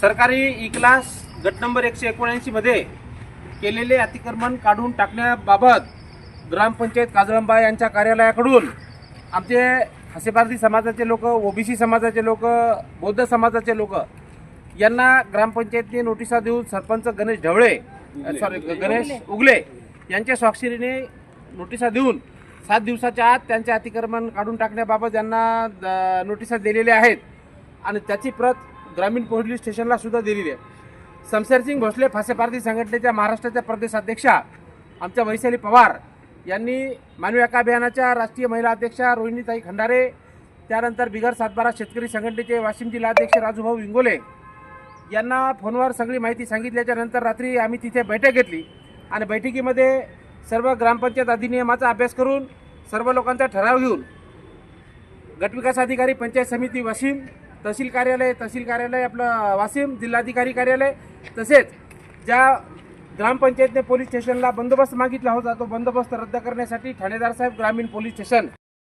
सरकारी E class गट number एकशे एकोणऐंशीमध्ये केलेले अतिक्रमण काढून टाकण्याबाबत ग्रामपंचायत काजळंबा यांच्या कार्यालयाकडून आमचे हसेपारधी समाजाचे लोक ओबीसी समाजाचे लोक बौद्ध समाजाचे लोक यांना ग्रामपंचायतने नोटिसा देऊन सरपंच गणेश ढवळे सॉरी गणेश उगले. यांच्या स्वाक्षरीने नोटिसा देऊन सात दिवसाच्या आत त्यांचे अतिक्रमण काढून टाकण्याबाबत त्यांना द- नोटिसा दिलेल्या आहेत. आणि त्याची प्रत ग्रामीण पोलीस स्टेशनला सुद्धा दिलेली आहे. शमशेरसिंग भोसले फासेपारधी संघटनेच्या महाराष्ट्राच्या प्रदेशाध्यक्षा आमच्या वैशाली पवार यांनी मानवी हक्क अभियानाच्या राष्ट्रीय महिला अध्यक्षा रोहिणीताई खंडारे त्यानंतर बिगर सातबारा शेतकरी संघटनेचे वाशिम जिल्हा अध्यक्ष राजूभाऊ विंगोले यांना फोनवर सगळी माहिती सांगितल्याच्या नंतर रात्री आम्ही तिथे बैठक घेतली आणि बैठकीमध्ये सर्व ग्रामपंचायत अधिनियमाचा अभ्यास करून सर्व लोकांचा ठराव घेऊन गटविकास अधिकारी पंचायत समिती वाशिम तहसील कार्यालय तहसील कार्यालय आपलं वाशिम जिल्हाधिकारी कार्यालय तसेच ज्या ग्रामपंचायतने पोलीस स्टेशनला बंदोबस्त मागितला होता तो बंदोबस्त रद्द करण्यासाठी ठाणेदार साहेब ग्रामीण पोलीस स्टेशन.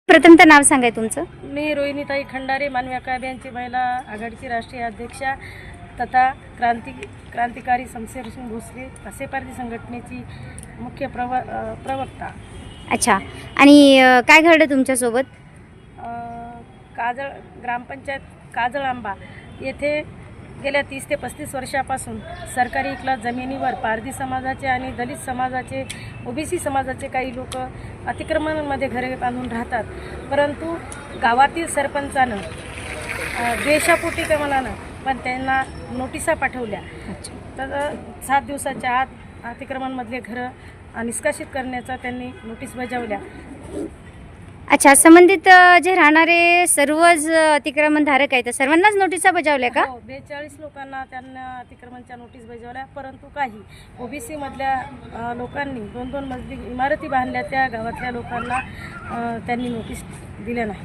प्रथमतः नाव सांगाय तुमचं. मी रोहिणीताई खंडारे मानवी हक्क अभियानची महिला आघाडीची राष्ट्रीय अध्यक्षा तथा क्रांती क्रांतिकारी शमशेरसिंग भोसले असे पारधी संघटनेची मुख्य प्रव प्रवक्ता. अच्छा. आणि काय घडलं तुमच्यासोबत? काजळ ग्रामपंचायत काजळांबा येथे गेल्या तीस ते पस्तीस वर्षापासून सरकारी इकला जमिनीवर पारधी समाजाचे आणि दलित समाजाचे ओबीसी समाजाचे काही लोक अतिक्रमणामध्ये घरे बांधून राहतात. परंतु गावातील सरपंचानं द्वेषापोटी कमलानं पण त्यांना नोटिसा पाठवल्या. तर सात दिवसाच्या आत अतिक्रमणमधले घरं निष्कासित करण्याचा त्यांनी नोटीस बजावल्या. अच्छा संबंधित जे राहणारे सर्वच अं, अतिक्रमणधारक आहेत सर्वांनाच नोटिसा बजावल्या का? हो बेचाळीस लोकांना त्यांना अतिक्रमणच्या नोटीस बजावल्या परंतु काही. ओबीसी मधल्या अ, लोकांनी दोन दोन मजली इमारती बांधल्या त्या गावातल्या लोकांना अ, त्यांनी नोटीस दिल्या नाही.